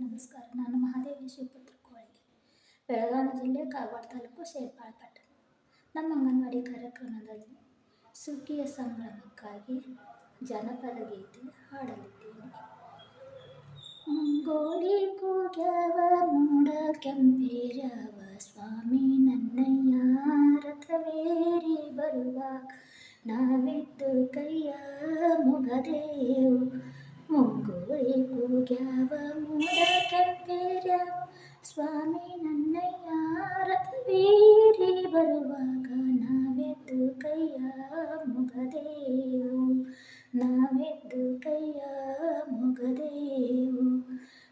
ನಮಸ್ಕಾರ. ನಾನು ಮಹಾದೇವಿ ಶಿವಪುತ್ರ ಕೋಳಿ ಬೆಳಗಾವಿ ಜಿಲ್ಲೆ ಕಾಗವಾಡ ತಾಲೂಕು ಸೇರ್ಪಾಳ ಪಟ್ಟಣ ನಮ್ಮ ಅಂಗನವಾಡಿ ಕಾರ್ಯಕ್ರಮದಲ್ಲಿ ಸುಗ್ಗಿಯ ಸಂಭ್ರಮಕ್ಕಾಗಿ ಜನಪದ ಗೀತೆ ಹಾಡಲಿದ್ದೇನೆ. ಮುಂಗೋಳಿ ಕೂಗ್ಯಾವ ಮೂಡ ಕೆಂಪೇರವ ಸ್ವಾಮಿ ನನ್ನಯ್ಯ ರಥವೇರಿ ಬರುವಾಗ ನಾವಿದ್ದು ಕೈಯ ಮುಗದೇವು ಕೂಗ್ಯಾವ ಮೂಡ ಕೆಂಪೇರವ ಸ್ವಾಮಿ ನನ್ನಯ್ಯ ರಥವೇರಿ ಬರುವಾಗ ನಾವೆದ್ದು ಕೈಯ ಮುಗದೇವು ನಾವೆದ್ದು ಕೈಯ ಮುಗದೇವು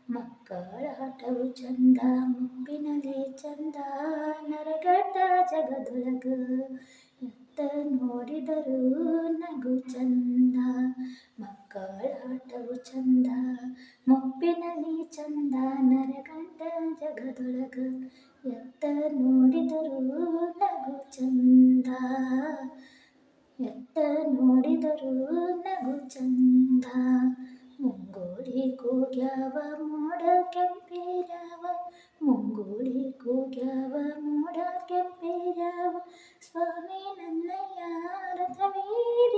ಮಕ್ಕಳ ಆಟವು ಚಂದ ಮುಪ್ಪಿನಲ್ಲಿ ಚಂದ ನರಗಟ್ಟ ಜಗದೊಳಗ ಎತ್ತ ನೋಡಿದರೂ ನಗು ಚಂದ ಮಕ್ಕಳ ಆಟವು ಚಂದ ಮುಪ್ಪಿನಲ್ಲಿ ಚಂದ ನರಗಂಟ ಜಗದೊಳಗ ಎತ್ತ ನೋಡಿದರೂ ನಗು ಚಂದ ಎತ್ತ ನೋಡಿದರೂ ನಗು ಚಂದ ಮುಂಗೋಳಿ ಕೂಗ್ಯಾವ ಮೋಡ ಕೆಂಪೇರವ ಮುಂಗೋಳಿ ಕೂಗ್ಯಾವ ಮೋಡ ಕೆಂಪೇರವ ಸ್ವಾಮಿ ನನ್ನಯ್ಯ ರಥವೇರಿ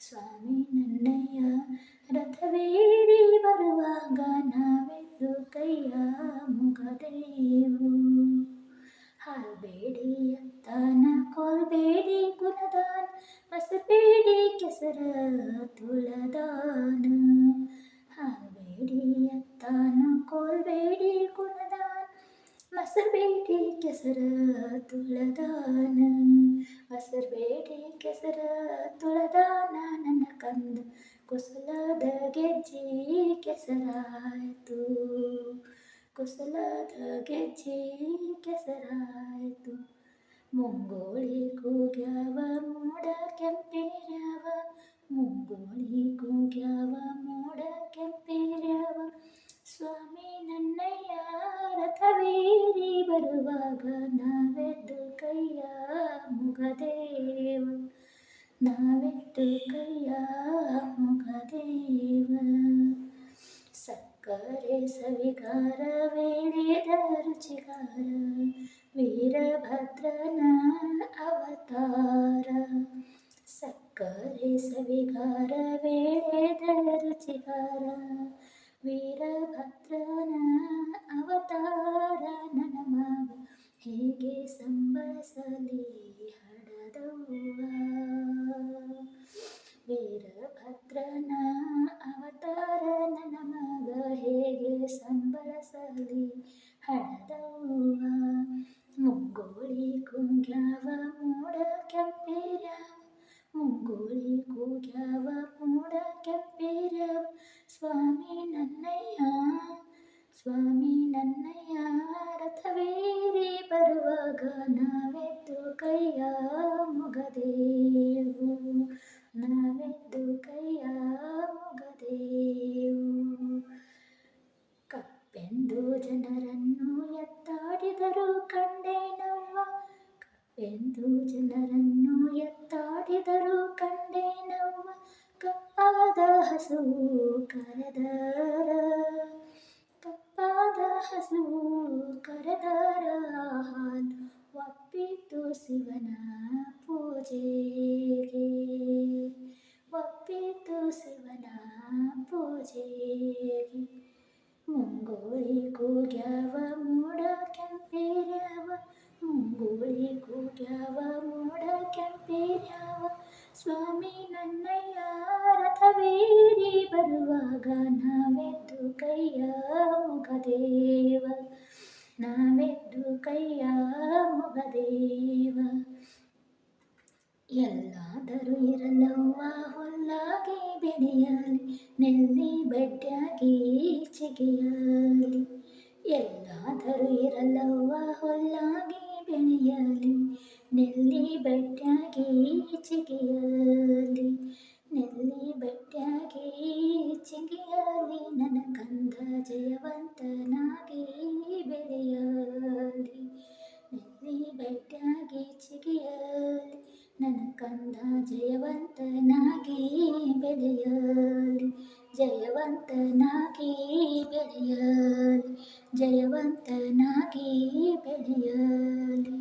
ಸ್ವಾಮಿ ನನ್ನಯ್ಯ ರಥವೇರಿ ಬರುವಾಗ ನಾವೆದ್ದು ಕೈಯ ಮುಗದೇವು ಹಾಲ್ಬೇಡಿ ಅತ್ತಾನ ಕೊಲ್ಬೇಡಿ ಗುಣದಾನ ಮಸಬೇಡಿ ಕೆಸರ ತುಳದಾನ ಹಾಲ್ಬೇಡಿ ಅತ್ತಾನ ಕೊಲ್ಬೇಡಿ ಗುಣದಾನ ಮಸಬೇಡಿ ಕೆಸರ ತುಳದಾನ ಮಸಬೇಡಿ ಕೆಸರ ತುಳದಾನ ನನ್ನ ಕಂದ ಕುಸಲದ ಗೆಜ್ಜಿ ಕೆಸರಾಯಿತು. ಕುಸಲದ ಗೆಜ್ಜೆ ಕೆಸರಾಯಿತು. ಮುಂಗೋಳಿ ಕೂಗ್ಯಾವ, ಮೋಡ ಕೆಂಪೇರ್ಯಾವ. ಮುಂಗೋಳಿ ಕೂಗ್ಯಾವ, ಮೋಡ ಕೆಂಪೇರ್ಯಾವ. ಸ್ವಾಮಿ ನನ್ನಯ್ಯ ರಥವೇರಿ ಬರುವಾಗ ನಾವೆದ್ದು ಕೈಯ ಮುಗದೇವ ನಾವೆದ್ದು ಕೈಯ ಮುಗದೇವ ಸಕ್ಕರೆ ಸವಿಗಾರ ವೇಳೆದ ರುಚಿಗಾರ ವೀರಭದ್ರನ ಅವತಾರ ಸಕ್ಕರೆ ಸವಿಗಾರ ವೇಳೆದ ರುಚಿಗಾರ ವೀರಭದ್ರನ ಅವತಾರ ನನ್ನ ಮಗ ಹೇಗೆ ಸಂಬಳಸಲಿ ಹಡದವ್ವ ವೀರಭದ್ರನ ಅವತಾರ ನನ್ನ ಮಗ ಹೇಗೆ ಸಂಬಳಸಲಿ ಹಡದವ್ವ ಮುಂಗೋಳಿ ಕೂಗ್ಯಾವ ಮೂಡ ಕೆಂಪೇರ್ಯಾವ ಮುಂಗೋಳಿ ಕೂಗ್ಯಾವ ಮೂಡ ಕೆಂಪೇರ್ಯಾವ ಸ್ವಾಮಿ ನನ್ನಯ್ಯ ಸ್ವಾಮಿ ನನ್ನಯ್ಯ ಬರುವಾಗ ನಾವೆದ್ದು ಕೈಯ ಮುಗದೇವು. ನಾವೆದ್ದು ಕೈಯ ಮುಗದೇವು. ಕಪ್ಪೆಂದು ಜನರನ್ನು ಎತ್ತಾಡಿದರು ಕಂಡೇನವ್ವ ಕಪ್ಪೆಂದು ಜನರನ್ನು ಎತ್ತಾಡಿದರು ಕಂಡೇನವ್ವ ಕಪ್ಪಾದ ಹಸು ಕರೆದರ. ಕಪ್ಪಾದ ಹಸು ಕರೆದರ ಶಿವನ ಪೂಜೆಗೆ ಒಪ್ಪಿತು ಶಿವನ ಪೂಜೆಗೆ ಮುಂಗೋಳಿ ಕೂಗ್ಯಾವ ಮೋಡ ಕೆಂಪೇರ್ಯಾವ ಮುಂಗೋಳಿ ಕೂಗ್ಯಾವ ಮೋಡ ಕೆಂಪೇರ್ಯಾವ ಸ್ವಾಮಿ ನನ್ನಯ್ಯ ರಥವೇರಿ ಬರುವಾಗ ನಾವೆದ್ದು ಕೈಯ ಮುಗದೇವ ನಾವೆದ್ದು ಕೈಯ ಮುಗದೇವ. ಎಲ್ಲಾದರೂ ಇರಲವ್ವ, ಹುಲ್ಲಾಗಿ ಬೆಳೆಯಲಿ ನೆಲ್ಲಿ ಬಡ್ಡ್ಯಾಗಿ ಚಿಗೆಯಲಿ ಎಲ್ಲಾದರೂ ಇರಲವ್ವ, ಹುಲ್ಲಾಗಿ ಬೆಳೆಯಲಿ ನೆಲ್ಲಿ ಬಡ್ಡ್ಯಾಗಿ ಚಿಗೆಯಲಿ ನೆಲ್ಲಿ ಬಡ್ಡ್ಯಾಗಿ ಚಿಗೆಯಲಿ ನನ್ನ ಕಂದ ಜಯವಂತನಾಗಿ ಬೆಳೆಯಲಿ ನನ್ನ ಕಂದ ಜಯವಂತನಾಗಿ ಬೆಳೆಯಲಿ ಜಯವಂತನಾಗಿ ಬೆಳೆಯಲಿ ಜಯವಂತನಾಗಿ ಬೆಳೆಯಲಿ